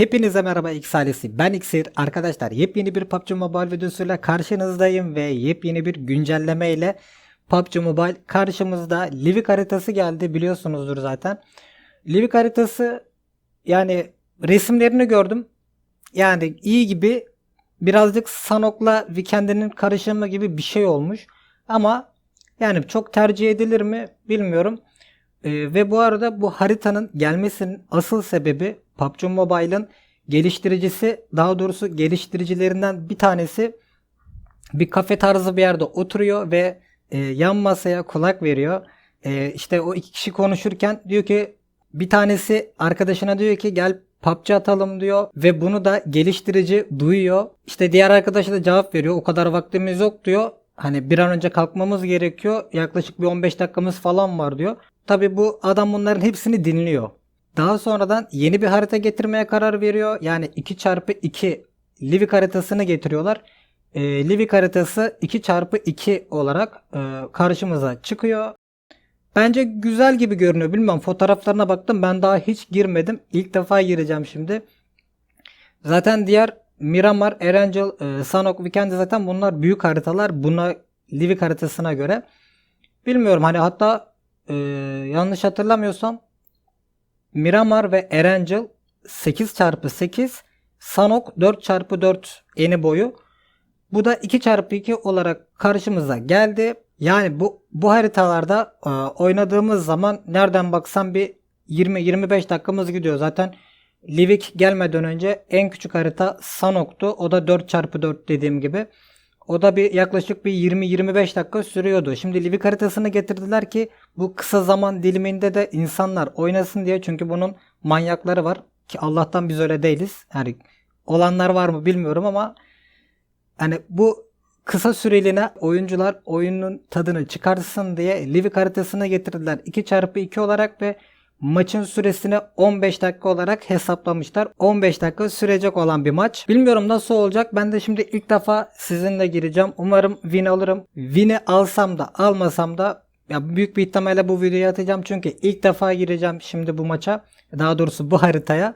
Hepinize merhaba X. Ben Xir. Arkadaşlar yepyeni bir PUBG Mobile videosuyla karşınızdayım ve yepyeni bir güncelleme ile PUBG Mobile karşımızda. Livik haritası geldi biliyorsunuzdur zaten. Livik haritası yani resimlerini gördüm. Yani iyi gibi birazcık Sanok'la Weekend'in karışımı gibi bir şey olmuş. Ama yani çok tercih edilir mi bilmiyorum. Ee, ve bu arada bu haritanın gelmesinin asıl sebebi PUBG Mobile'ın geliştiricisi daha doğrusu geliştiricilerinden bir tanesi bir kafe tarzı bir yerde oturuyor ve e, yan masaya kulak veriyor. E, işte o iki kişi konuşurken diyor ki bir tanesi arkadaşına diyor ki gel PUBG atalım diyor ve bunu da geliştirici duyuyor. İşte diğer arkadaşı da cevap veriyor. O kadar vaktimiz yok diyor. Hani bir an önce kalkmamız gerekiyor. Yaklaşık bir 15 dakikamız falan var diyor. Tabi bu adam bunların hepsini dinliyor. Daha sonradan yeni bir harita getirmeye karar veriyor. Yani 2x2 Livik haritasını getiriyorlar. E, Livik haritası 2x2 olarak e, karşımıza çıkıyor. Bence güzel gibi görünüyor. Bilmem fotoğraflarına baktım. Ben daha hiç girmedim. İlk defa gireceğim şimdi. Zaten diğer Miramar, Erangel, e, Sanok, Weekend zaten bunlar büyük haritalar. Buna Livik haritasına göre. Bilmiyorum hani hatta e, yanlış hatırlamıyorsam Miramar ve Erangel 8x8 Sanok 4x4 eni boyu. Bu da 2x2 olarak karşımıza geldi. Yani bu bu haritalarda e, oynadığımız zaman nereden baksan bir 20-25 dakikamız gidiyor. Zaten Livik gelmeden önce en küçük harita Sanok'tu. O da 4x4 dediğim gibi. O da bir yaklaşık bir 20-25 dakika sürüyordu. Şimdi Livik haritasını getirdiler ki bu kısa zaman diliminde de insanlar oynasın diye. Çünkü bunun manyakları var. Ki Allah'tan biz öyle değiliz. Yani olanlar var mı bilmiyorum ama hani bu kısa süreliğine oyuncular oyunun tadını çıkarsın diye Livik haritasını getirdiler. 2x2 olarak ve maçın süresini 15 dakika olarak hesaplamışlar. 15 dakika sürecek olan bir maç. Bilmiyorum nasıl olacak. Ben de şimdi ilk defa sizinle gireceğim. Umarım win alırım. Win'i alsam da almasam da ya büyük bir ihtimalle bu videoyu atacağım. Çünkü ilk defa gireceğim şimdi bu maça. Daha doğrusu bu haritaya.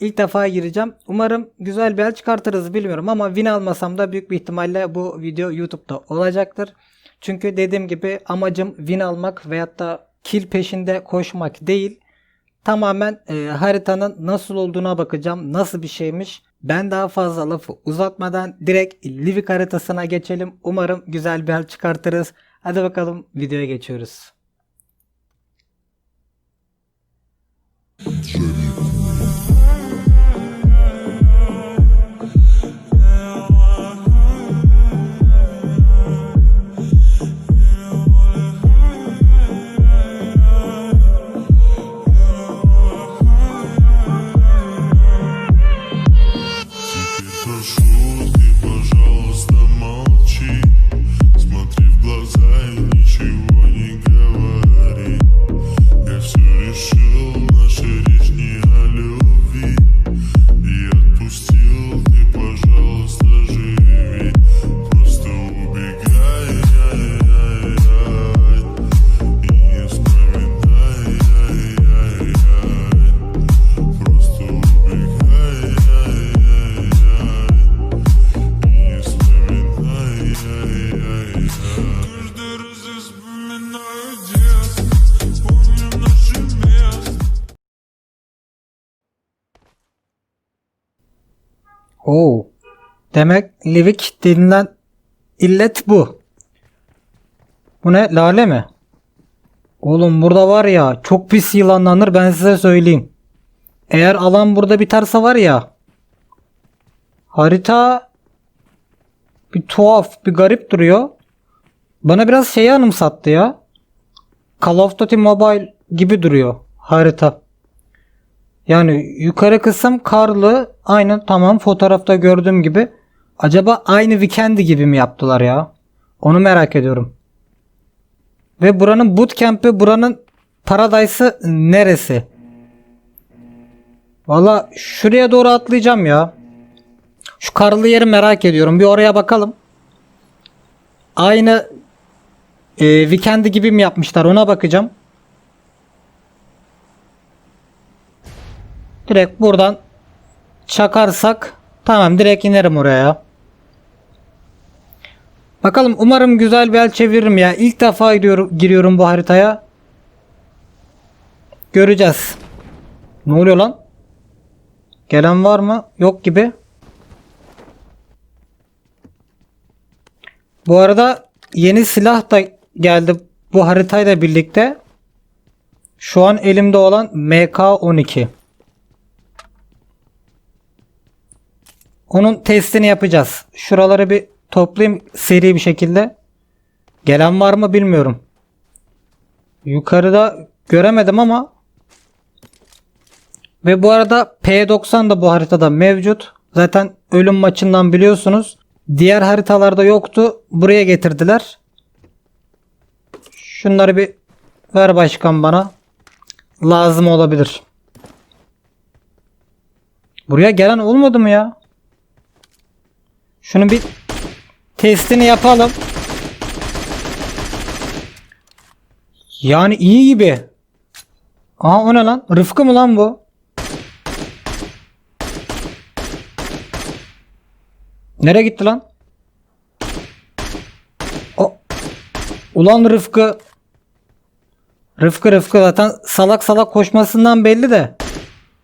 İlk defa gireceğim. Umarım güzel bir el çıkartırız bilmiyorum ama win almasam da büyük bir ihtimalle bu video YouTube'da olacaktır. Çünkü dediğim gibi amacım win almak veyahut da kil peşinde koşmak değil. Tamamen e, haritanın nasıl olduğuna bakacağım. Nasıl bir şeymiş. Ben daha fazla lafı uzatmadan direkt Livik haritasına geçelim. Umarım güzel bir hal çıkartırız. Hadi bakalım videoya geçiyoruz. Şöyle. Oo. Demek Livik denilen illet bu. Bu ne? Lale mi? Oğlum burada var ya çok pis yılanlanır ben size söyleyeyim. Eğer alan burada biterse var ya harita bir tuhaf bir garip duruyor. Bana biraz şeyi anımsattı ya. Call of Duty Mobile gibi duruyor harita. Yani yukarı kısım karlı. Aynı tamam fotoğrafta gördüğüm gibi. Acaba aynı Weekend gibi mi yaptılar ya? Onu merak ediyorum. Ve buranın bootcamp'i buranın Paradise'ı neresi? Valla şuraya doğru atlayacağım ya. Şu karlı yeri merak ediyorum. Bir oraya bakalım. Aynı e, Weekend gibi mi yapmışlar ona bakacağım. Direkt buradan çakarsak tamam direkt inerim oraya. Bakalım umarım güzel bir el çeviririm ya. İlk defa giriyorum, giriyorum bu haritaya. Göreceğiz. Ne oluyor lan? Gelen var mı? Yok gibi. Bu arada yeni silah da geldi bu haritayla birlikte. Şu an elimde olan MK12. Onun testini yapacağız. Şuraları bir toplayayım seri bir şekilde. Gelen var mı bilmiyorum. Yukarıda göremedim ama ve bu arada P90 da bu haritada mevcut. Zaten ölüm maçından biliyorsunuz. Diğer haritalarda yoktu. Buraya getirdiler. Şunları bir ver başkan bana. Lazım olabilir. Buraya gelen olmadı mı ya? Şunu bir testini yapalım. Yani iyi gibi. Aa o ne lan? Rıfkı mı lan bu? Nereye gitti lan? O. Ulan Rıfkı. Rıfkı Rıfkı zaten salak salak koşmasından belli de.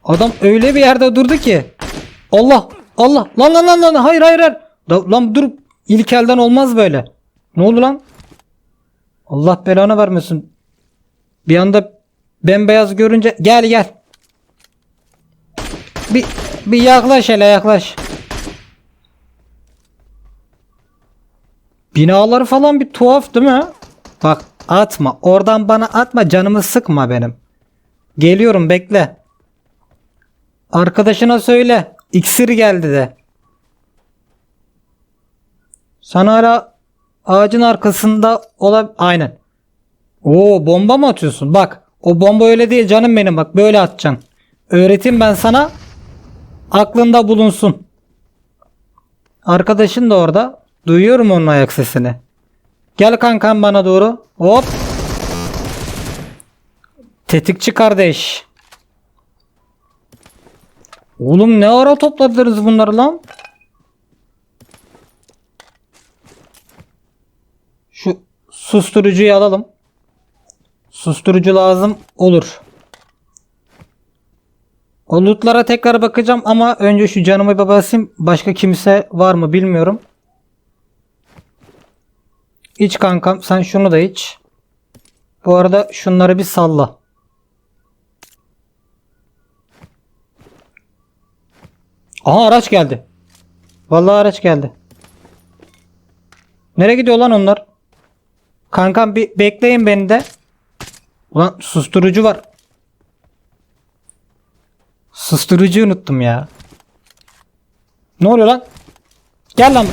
Adam öyle bir yerde durdu ki. Allah Allah lan lan lan lan hayır hayır hayır. Da- lan dur ilk elden olmaz böyle. Ne oldu lan? Allah belanı vermesin. Bir anda bembeyaz görünce gel gel. Bir bir yaklaş hele yaklaş. Binaları falan bir tuhaf değil mi? Bak atma. Oradan bana atma. Canımı sıkma benim. Geliyorum bekle. Arkadaşına söyle. İksir geldi de. Sen hala ağacın arkasında ola... Aynen. Oo bomba mı atıyorsun? Bak. O bomba öyle değil canım benim bak. Böyle atacaksın. Öğreteyim ben sana. Aklında bulunsun. Arkadaşın da orada. Duyuyorum onun ayak sesini. Gel kankam bana doğru. Hop. Tetikçi kardeş. Oğlum ne ara topladınız bunları lan? Şu susturucuyu alalım. Susturucu lazım olur. O lootlara tekrar bakacağım ama önce şu canımı bir basayım. Başka kimse var mı bilmiyorum. İç kankam sen şunu da iç. Bu arada şunları bir salla. Aha araç geldi. Vallahi araç geldi. Nereye gidiyor lan onlar? Kankam bir bekleyin beni de. Ulan susturucu var. Susturucuyu unuttum ya. Ne oluyor lan? Gel lan.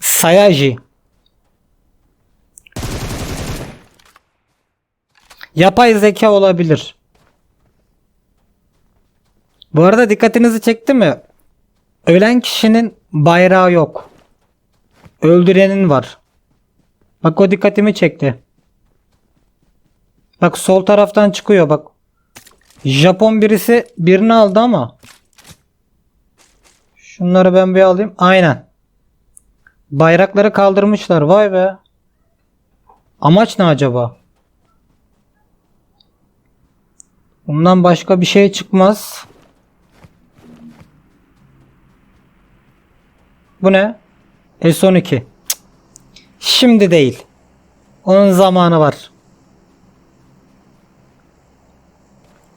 Sayaji. Yapay zeka olabilir. Bu arada dikkatinizi çekti mi? Ölen kişinin bayrağı yok. Öldürenin var. Bak o dikkatimi çekti. Bak sol taraftan çıkıyor bak. Japon birisi birini aldı ama. Şunları ben bir alayım. Aynen. Bayrakları kaldırmışlar. Vay be. Amaç ne acaba? Bundan başka bir şey çıkmaz. Bu ne? S12. Cık. Şimdi değil. Onun zamanı var.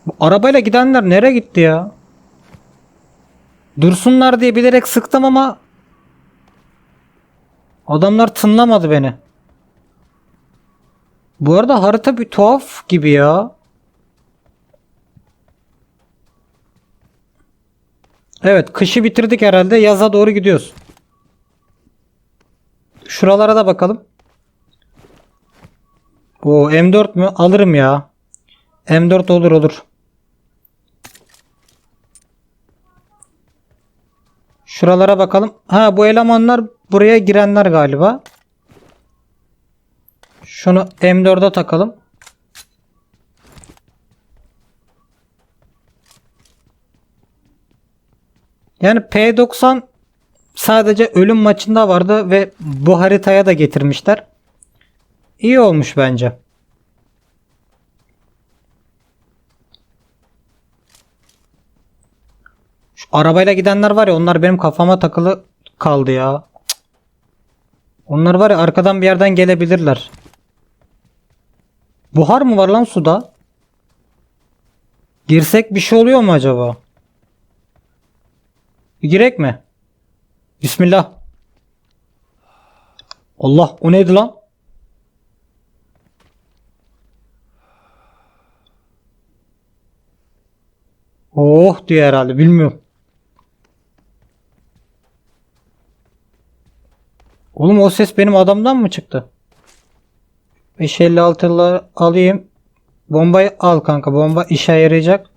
Bu arabayla gidenler nereye gitti ya? Dursunlar diye bilerek sıktım ama adamlar tınlamadı beni. Bu arada harita bir tuhaf gibi ya. Evet kışı bitirdik herhalde yaza doğru gidiyoruz. Şuralara da bakalım. O M4 mü? Alırım ya. M4 olur olur. Şuralara bakalım. Ha bu elemanlar buraya girenler galiba. Şunu M4'e takalım. Yani P90 sadece ölüm maçında vardı ve bu haritaya da getirmişler. İyi olmuş bence. Şu arabayla gidenler var ya onlar benim kafama takılı kaldı ya. Onlar var ya arkadan bir yerden gelebilirler. Buhar mı var lan suda? Girsek bir şey oluyor mu acaba? Girek mi? Bismillah. Allah o neydi lan? Oh diyor herhalde bilmiyorum. Oğlum o ses benim adamdan mı çıktı? 556'lı alayım. Bombayı al kanka. Bomba işe yarayacak.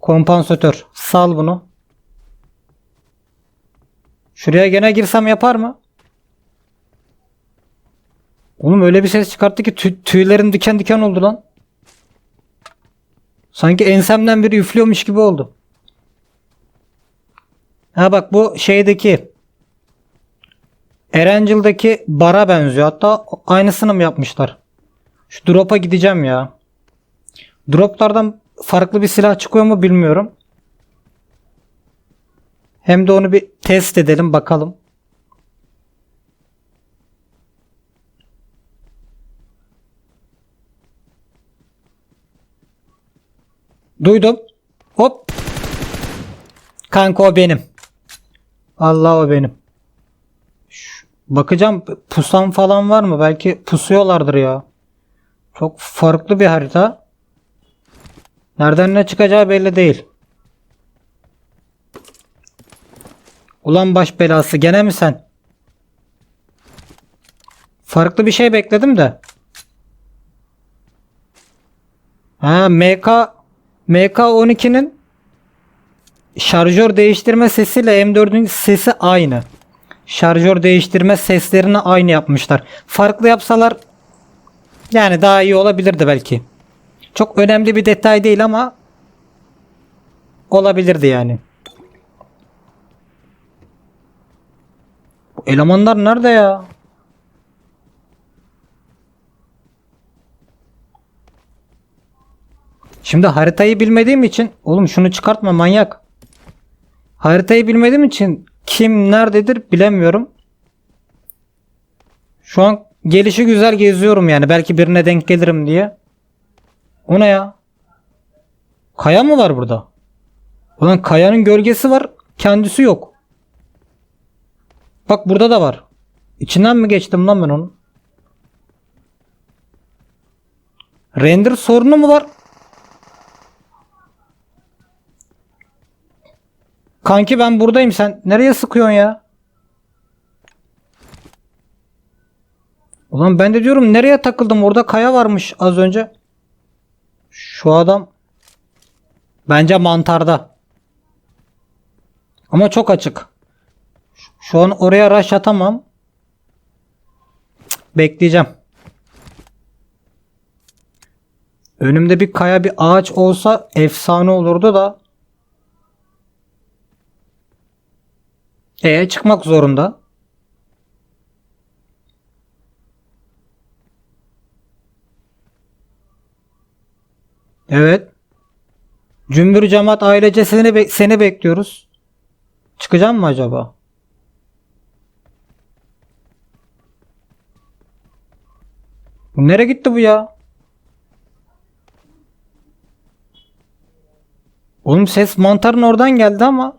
Kompansatör. Sal bunu. Şuraya gene girsem yapar mı? Oğlum öyle bir ses çıkarttı ki tü- tüylerim diken diken oldu lan. Sanki ensemden biri üflüyormuş gibi oldu. Ha bak bu şeydeki Erencil'deki bara benziyor. Hatta aynısını mı yapmışlar? Şu drop'a gideceğim ya. Droplardan farklı bir silah çıkıyor mu bilmiyorum. Hem de onu bir test edelim bakalım. Duydum. Hop. Kanka o benim. Allah o benim. Bakacağım pusan falan var mı? Belki pusuyorlardır ya. Çok farklı bir harita. Nereden ne çıkacağı belli değil. Ulan baş belası gene mi sen? Farklı bir şey bekledim de. Ha MK MK12'nin şarjör değiştirme sesiyle M4'ün sesi aynı. Şarjör değiştirme seslerini aynı yapmışlar. Farklı yapsalar yani daha iyi olabilirdi belki. Çok önemli bir detay değil ama olabilirdi yani. Bu elemanlar nerede ya? Şimdi haritayı bilmediğim için oğlum şunu çıkartma manyak. Haritayı bilmediğim için kim nerededir bilemiyorum. Şu an gelişi güzel geziyorum yani belki birine denk gelirim diye. O ne ya? Kaya mı var burada? Ulan kayanın gölgesi var kendisi yok. Bak burada da var. İçinden mi geçtim lan ben onun? Render sorunu mu var? Kanki ben buradayım sen nereye sıkıyorsun ya? Ulan ben de diyorum nereye takıldım orada kaya varmış az önce. Şu adam bence mantarda. Ama çok açık. Şu- an oraya rush atamam. Bekleyeceğim. Önümde bir kaya bir ağaç olsa efsane olurdu da. E çıkmak zorunda. Evet. Cümbür cemaat ailece seni, be- seni bekliyoruz. Çıkacak mı acaba? Nereye gitti bu ya? Oğlum ses mantarın oradan geldi ama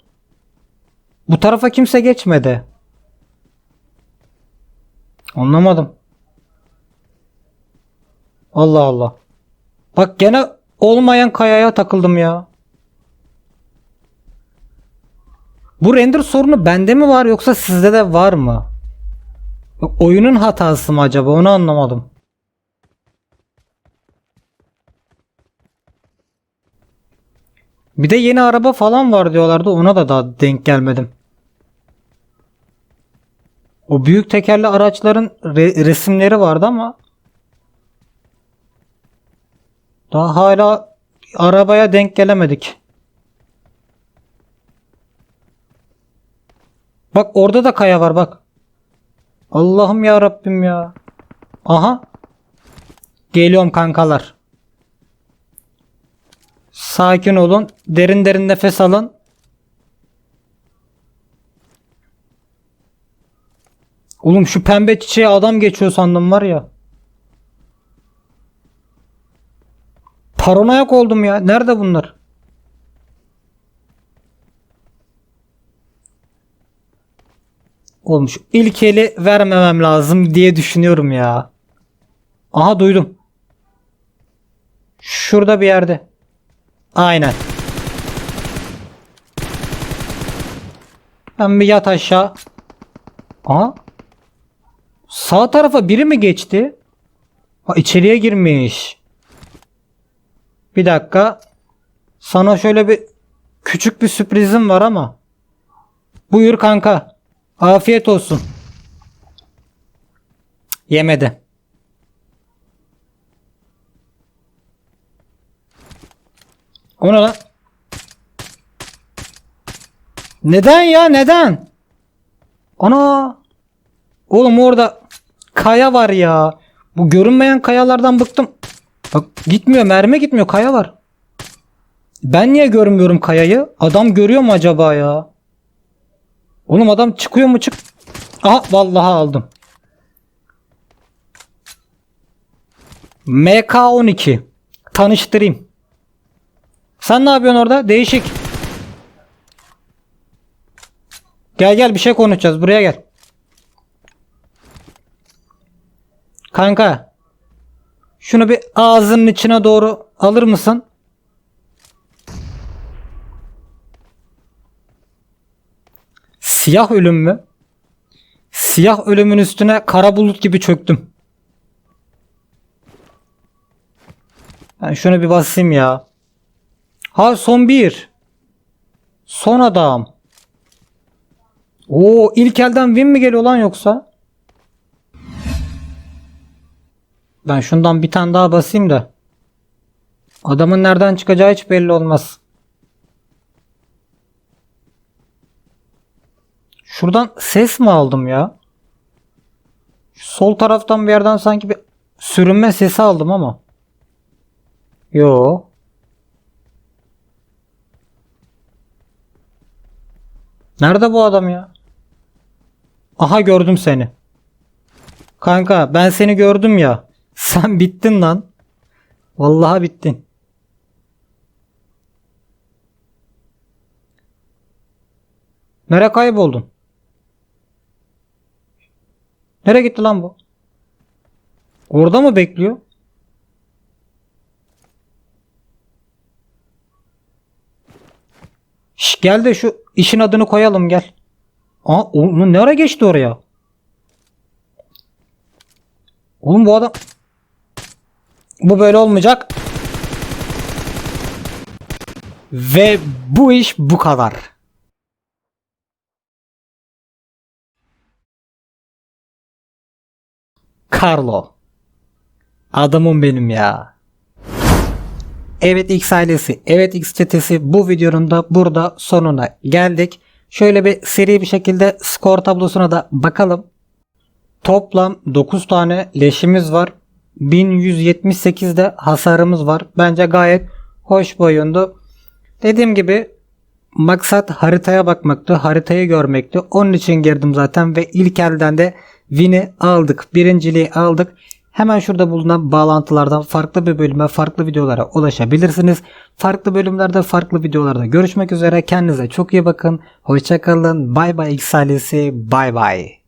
bu tarafa kimse geçmedi. Anlamadım. Allah Allah. Bak gene olmayan kayaya takıldım ya. Bu render sorunu bende mi var yoksa sizde de var mı? Oyunun hatası mı acaba onu anlamadım. Bir de yeni araba falan var diyorlardı ona da daha denk gelmedim. O büyük tekerli araçların re- resimleri vardı ama daha hala arabaya denk gelemedik. Bak orada da kaya var bak. Allah'ım ya Rabbim ya. Aha. Geliyorum kankalar. Sakin olun. Derin derin nefes alın. Oğlum şu pembe çiçeğe adam geçiyor sandım var ya. Paranoyak oldum ya. Nerede bunlar? Oğlum şu ilk eli vermemem lazım diye düşünüyorum ya. Aha duydum. Şurada bir yerde. Aynen. Ben bir yat aşağı. Aha. Sağ tarafa biri mi geçti? Ha içeriye girmiş. Bir dakika. Sana şöyle bir küçük bir sürprizim var ama. Buyur kanka. Afiyet olsun. Yemedi. O ne lan? Neden ya neden? Ana. Oğlum orada kaya var ya. Bu görünmeyen kayalardan bıktım. Bak gitmiyor mermi gitmiyor kaya var. Ben niye görmüyorum kayayı? Adam görüyor mu acaba ya? Oğlum adam çıkıyor mu çık? Aha vallahi aldım. MK12 tanıştırayım. Sen ne yapıyorsun orada? Değişik. Gel gel bir şey konuşacağız. Buraya gel. Kanka. Şunu bir ağzının içine doğru alır mısın? Siyah ölüm mü? Siyah ölümün üstüne kara bulut gibi çöktüm. Ben şunu bir basayım ya. Ha son bir. Son adam. Oo ilk elden win mi geliyor lan yoksa? Ben şundan bir tane daha basayım da. Adamın nereden çıkacağı hiç belli olmaz. Şuradan ses mi aldım ya? Şu sol taraftan bir yerden sanki bir sürünme sesi aldım ama. Yo. Nerede bu adam ya? Aha gördüm seni. Kanka ben seni gördüm ya. Sen bittin lan. Vallahi bittin. Nereye kayboldun? Nereye gitti lan bu? Orada mı bekliyor? Şş, gel de şu işin adını koyalım gel. Aa, oğlum ne ara geçti oraya? Oğlum bu adam... Bu böyle olmayacak. Ve bu iş bu kadar. Carlo. Adamım benim ya. Evet X ailesi, evet X çetesi bu videonun da burada sonuna geldik. Şöyle bir seri bir şekilde skor tablosuna da bakalım. Toplam 9 tane leşimiz var. 1178 de hasarımız var. Bence gayet hoş bir oyundu. Dediğim gibi maksat haritaya bakmaktı, haritayı görmekti. Onun için girdim zaten ve ilk elden de win'i aldık. Birinciliği aldık. Hemen şurada bulunan bağlantılardan farklı bir bölüme, farklı videolara ulaşabilirsiniz. Farklı bölümlerde, farklı videolarda görüşmek üzere. Kendinize çok iyi bakın. Hoşçakalın. Bay bay X ailesi. Bay bay.